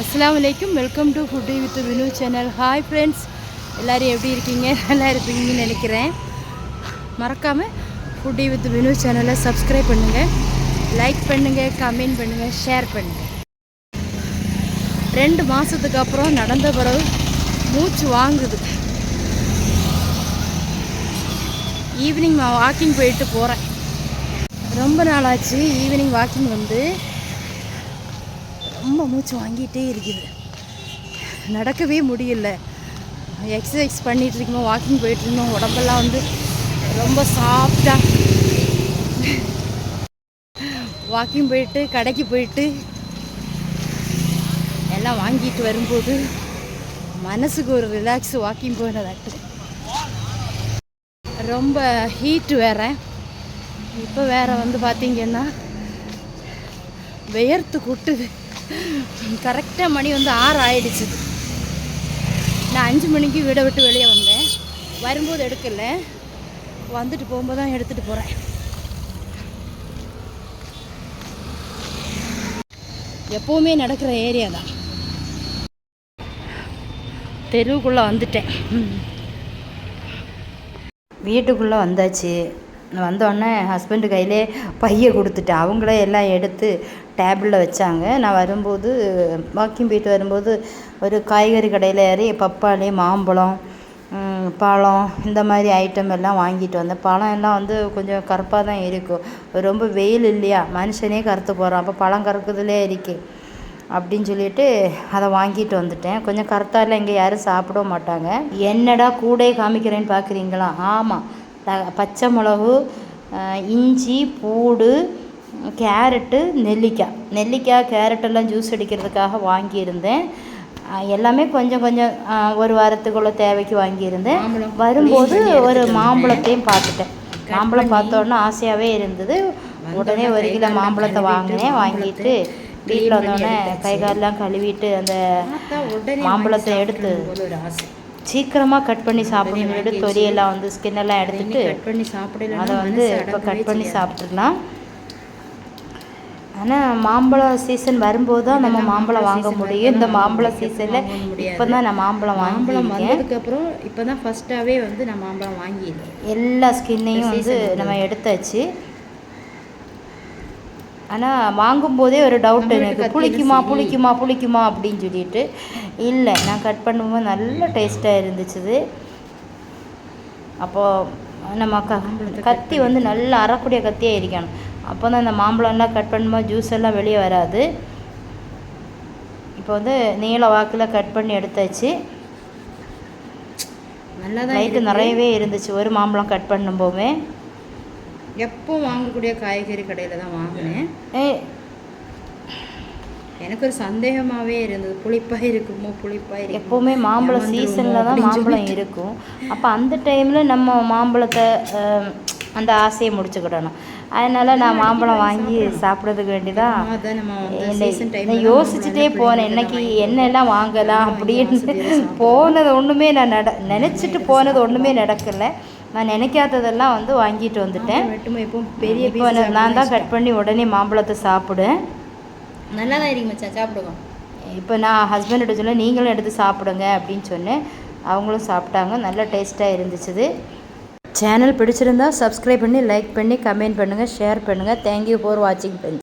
அஸ்லாம் வலைக்கும் welcome to foodie with Vinu channel hi friends எல்லோரும் எப்படி இருக்கீங்க? நல்லா இருப்பீங்கன்னு நினைக்கிறேன். மறக்காமல் ஃபுட்டி வித் வினு சேனலை சப்ஸ்கிரைப் பண்ணுங்கள் லைக் பண்ணுங்கள் கமெண்ட் பண்ணுங்கள் ஷேர் பண்ணுங்கள் ரெண்டு மாதத்துக்கு அப்புறம் நடந்த பிறகு மூச்சு வாங்குது. ஈவினிங் நான் வாக்கிங் போயிட்டு போகிறேன் ரொம்ப நாளாச்சு. ஈவினிங் வாக்கிங் வந்து ரொம்ப மூச்சு வாங்கிட்டே இருக்குது. நடக்கவே முடியல. எக்ஸசைஸ் பண்ணிட்டு இருக்கோம் வாக்கிங் போயிட்டு இருந்தோம். உடம்பெல்லாம் வந்து ரொம்ப சாஃப்டாக வாக்கிங் போயிட்டு கடைக்கு போயிட்டு எல்லாம் வாங்கிட்டு வரும்போது மனசுக்கு ஒரு ரிலாக்ஸ் வாக்கிங் போனதாட்டு. ரொம்ப ஹீட் வேற. இப்போ வேற வந்து பார்த்தீங்கன்னா வெயர்த்து கொட்டுது. கரெக்டாக மணி வந்து ஆறு ஆயிடுச்சு. நான் அஞ்சு மணிக்கு வீடை விட்டு வெளியே வந்தேன். வரும்போது எடுக்கல. வந்துட்டு போகும்போது தான் எடுத்துகிட்டு போகிறேன் எப்போவுமே நடக்கிற ஏரியா தான். தெருவுக்குள்ளே வந்துட்டேன். வீட்டுக்குள்ளே வந்தாச்சு. வந்தோடனே ஹஸ்பண்டு கையிலே பையை கொடுத்துட்டேன். அவங்களே எல்லாம் எடுத்து டேபிளில் வச்சாங்க. நான் வரும்போது வாக்கிங் போயிட்டு வரும்போது ஒரு காய்கறி கடையில் ஏறி பப்பாளி மாம்பழம் பழம் இந்த மாதிரி ஐட்டம் எல்லாம் வாங்கிட்டு வந்தேன். பழம் எல்லாம் வந்து கொஞ்சம் கருப்பாக தான் இருக்கும். ரொம்ப வெயில் இல்லையா? மனுஷனே கருத்து போகிறான் அப்போ பழம் கறக்குதுலே இருக்கு. அப்படின்னு சொல்லிட்டு அதை வாங்கிட்டு வந்துட்டேன். கொஞ்சம் கருத்தால இங்கே யாரும் சாப்பிட மாட்டாங்க. என்னடா கூடே காமிக்கிறேன்னு பார்க்குறீங்களா ஆமாம் த பச்சை மிளகு இஞ்சி பூடு கேரட்டு நெல்லிக்காய் நெல்லிக்காய் கேரட் எல்லாம் ஜூஸ் அடிக்கிறதுக்காக வாங்கியிருந்தேன். எல்லாமே கொஞ்சம் கொஞ்சம் ஒரு வாரத்துக்குள்ள தேவைக்கு வாங்கியிருந்தேன். வரும்போது ஒரு மாம்பழத்தையும் பார்த்துட்டேன். மாம்பழம் பார்த்தோன்னே ஆசையாகவே இருந்தது. உடனே ஒரு கிலோ மாம்பழத்தை வாங்கினேன். வாங்கிட்டு வீட்டில் வந்தோடனே கை காலெல்லாம் கழுவிட்டு அந்த மாம்பழத்தை எடுத்து சீக்கிரமாக கட் பண்ணி சாப்பிடணும். தொலியெல்லாம் வந்து ஸ்கின்னெல்லாம் எடுத்துட்டு கட் பண்ணி சாப்பிடல அதை வந்து இப்போ கட் பண்ணி சாப்பிட்றலாம் ஆனால் மாம்பழம் சீசன் வரும்போது தான் நம்ம மாம்பழம் வாங்க முடியும். இந்த மாம்பழ சீசனில் இப்போ தான் நான் மாம்பழம் மாம்பழம் வாங்கியிருக்கேன். வந்ததுக்கு அப்புறம் இப்பதான் ஃபர்ஸ்டாவே வந்து நான் மாம்பழம் வாங்கியிருக்கேன். எல்லா ஸ்கின்னையும் வந்து நம்ம எடுத்தாச்சு. ஆனால் வாங்கும்போதே ஒரு டவுட் எனக்கு. புளிக்குமா புளிக்குமா புளிக்குமா அப்படின்னு சொல்லிட்டு. இல்லை நான் கட் பண்ணும்போது நல்ல டேஸ்ட்டாக இருந்துச்சு அப்போது நம்ம க கத்தி வந்து நல்லா அறக்கூடிய கத்தியாக இருக்கணும் அப்போ தான் இந்த மாம்பழம்லாம் கட் பண்ணும்போது ஜூஸ் எல்லாம் வெளியே வராது. இப்போ வந்து நீள வாக்கில் கட் பண்ணி எடுத்தாச்சு. நல்லா நிறையவே இருந்துச்சு. ஒரு மாம்பழம் கட் பண்ணும்போதுமே. எப்போ வாங்கக்கூடிய காய்கறி கடையில தான் வாங்கினேன். ஏ எனக்கு ஒரு சந்தேகமாவே இருந்தது. புளிப்பா இருக்குமோ புளிப்பா இருக்குமோ? எப்போவுமே மாம்பழம் சீசனில் தான் மாம்பழம். இருக்கும். அப்போ அந்த டைமில் நம்ம மாம்பழத்தை அந்த ஆசையை முடிச்சுக்கிடணும். அதனால் நான் மாம்பழம் வாங்கி சாப்பிட்றதுக்கு தான் யோசிச்சுட்டே போனேன். இன்னைக்கு என்னெல்லாம் வாங்கலாம் அப்படின்னு போனது ஒன்றுமே நான் நட நினச்சிட்டு போனது ஒன்றுமே நடக்கலை. நான் நினைக்காததெல்லாம் வந்து வாங்கிட்டு வந்துட்டேன். இப்போ பெரிய இப்போ நான் தான் கட் பண்ணி உடனே மாம்பழத்தை சாப்பிடுவேன். நல்லா தான் இருக்கு மச்சான் சாப்பிடுவோம் இப்போ நான் ஹஸ்பண்ட்ட சொல்ல நீங்களும் எடுத்து சாப்பிடுங்க அப்படின்னு சொன்னேன். அவங்களும் சாப்பிட்டாங்க. நல்ல டேஸ்ட்டாக இருந்துச்சு சேனல் பிடிச்சிருந்தா சப்ஸ்கிரைப் பண்ணி லைக் பண்ணி கமெண்ட் பண்ணுங்கள் ஷேர் பண்ணுங்கள் தேங்க்யூ ஃபார் வாட்சிங் ஃப்ரெண்ட்ஸ்